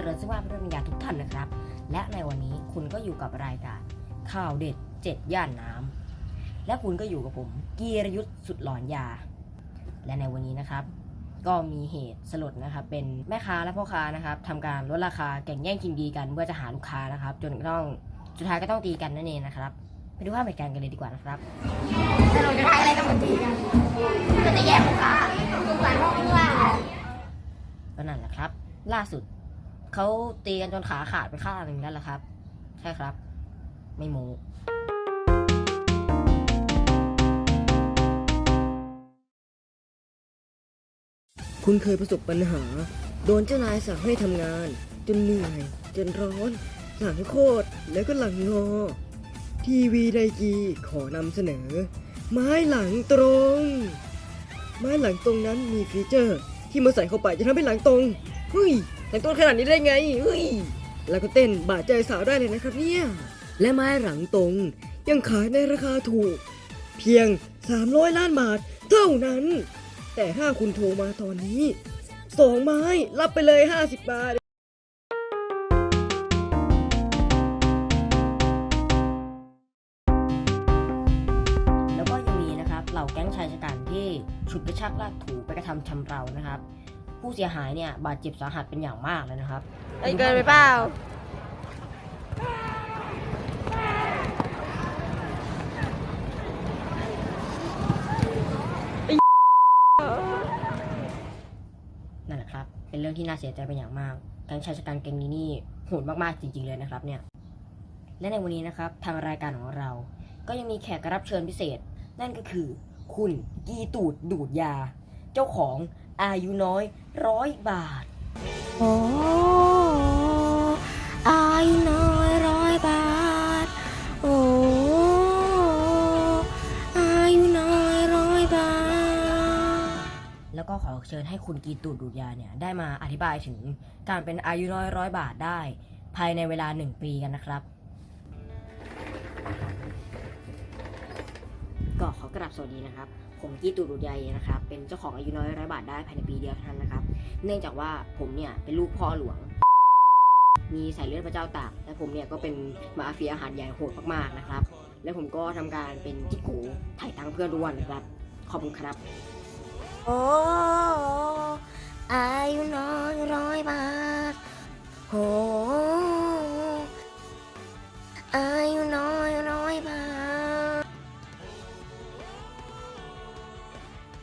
ผู้เจริญซึ่งว่าพระวิญญาณทุกท่านนะครับ และในวันนี้คุณก็อยู่กับรายการข่าวเด็ดเจ็ดย่านน้ำและคุณก็อยู่กับผมกีรยุทธ์สุดหลอนยา และในวันนี้นะครับ ก็มีเหตุสลดนะครับ เป็นแม่ค้าและพ่อค้านะครับทำการลดราคาแข่งแย่งชิงดีกันเพื่อจะหาลูกค้านะครับ จนต้องสุดท้ายก็ต้องตีกันนั่นเองนะครับไปดูภาพเหตุการณ์กันเลยดีกว่านะครับสรุปจะทายอะไรกันหมดทีกันก็จะแยกลูกค้าสงสารพ่อไม่ว่าก็นั่นแหละครับ ล่าสุด เขาตีกันจนขาขาดไปข้างหนึ่งแล้วละครับ ใช่ครับ ไม่โม้คุณเคยประสบปัญหา โดนเจ้านายสั่งให้ทำงาน จนเหนื่อย จนร้อนหลังโคตรแล้วก็หลังงอ ทีวีไดกีขอนำเสนอ ไม้หลังตรง ไม้หลังตรงนั้นมีฟีเจอร์ ที่เมื่อใส่เข้าไปจะทำให้หลังตรง เฮ้ย แต่งต้นขนาดนี้ได้ไงเฮ้ยแล้วก็เต้นบาดใจสาวได้เลยนะครับเนี่ย และไม้หลังตรงยังขายในราคาถูก เพียง 300 ล้านบาทเท่านั้น แต่ถ้าคุณโทรมาตอนนี้สองไม้รับไปเลย 50 บาท แล้วก็ยังมีนะครับเหล่าแก๊งชายชะกันที่ฉุดกระชากลากถูไปกระทำชำเรานะครับ ผู้เสียหายเนี่ยบาดเจ็บสาหัสเป็นอย่างมากเลยนะครับไอ้เกินไปเปล่านั่นแหละครับ เป็นเรื่องที่น่าเสียใจเป็นอย่างมากแก๊งชายชะกันแก๊งนี้นี่โหดมากๆจริงๆเลยนะครับเนี่ย และในวันนี้นะครับทางรายการของเรา ก็ยังมีแขกรับเชิญพิเศษ นั่นก็คือ คุณกีตูดดูดยา เจ้าของ อายุน้อยร้อยบาท โอ้อายน้อยร้อยบาท โอ้อายุน้อยร้อยบาท แล้วก็ขอเชิญให้คุณกีตูดดูดยาเนี่ยได้มาอธิบายถึงการเป็นอายุน้อยร้อยบาทได้ ภายในเวลาหนึ่งปีกันนะครับก็ขอกราบสวัสดีนะครับ ผมกี้ตูรุดใหญ่นะครับเป็นเจ้าของอายุน้อยร้อยบาทได้ภายในปีเดียวเท่านั้นนะครับ เนื่องจากว่าผมเนี่ยเป็นลูกพ่อหลวง มีสายเลือดพระเจ้าตากและผมเนี่ยก็เป็นมาเฟียอาหารใหญ่โหดมากๆนะครับ และผมก็ทำการเป็นกิ๊กกูถ่ายตังเพื่อดวนนะครับ ขอบคุณครับ โอ้อายุน้อยร้อยบาทโหอายุน้อยร้อยบาท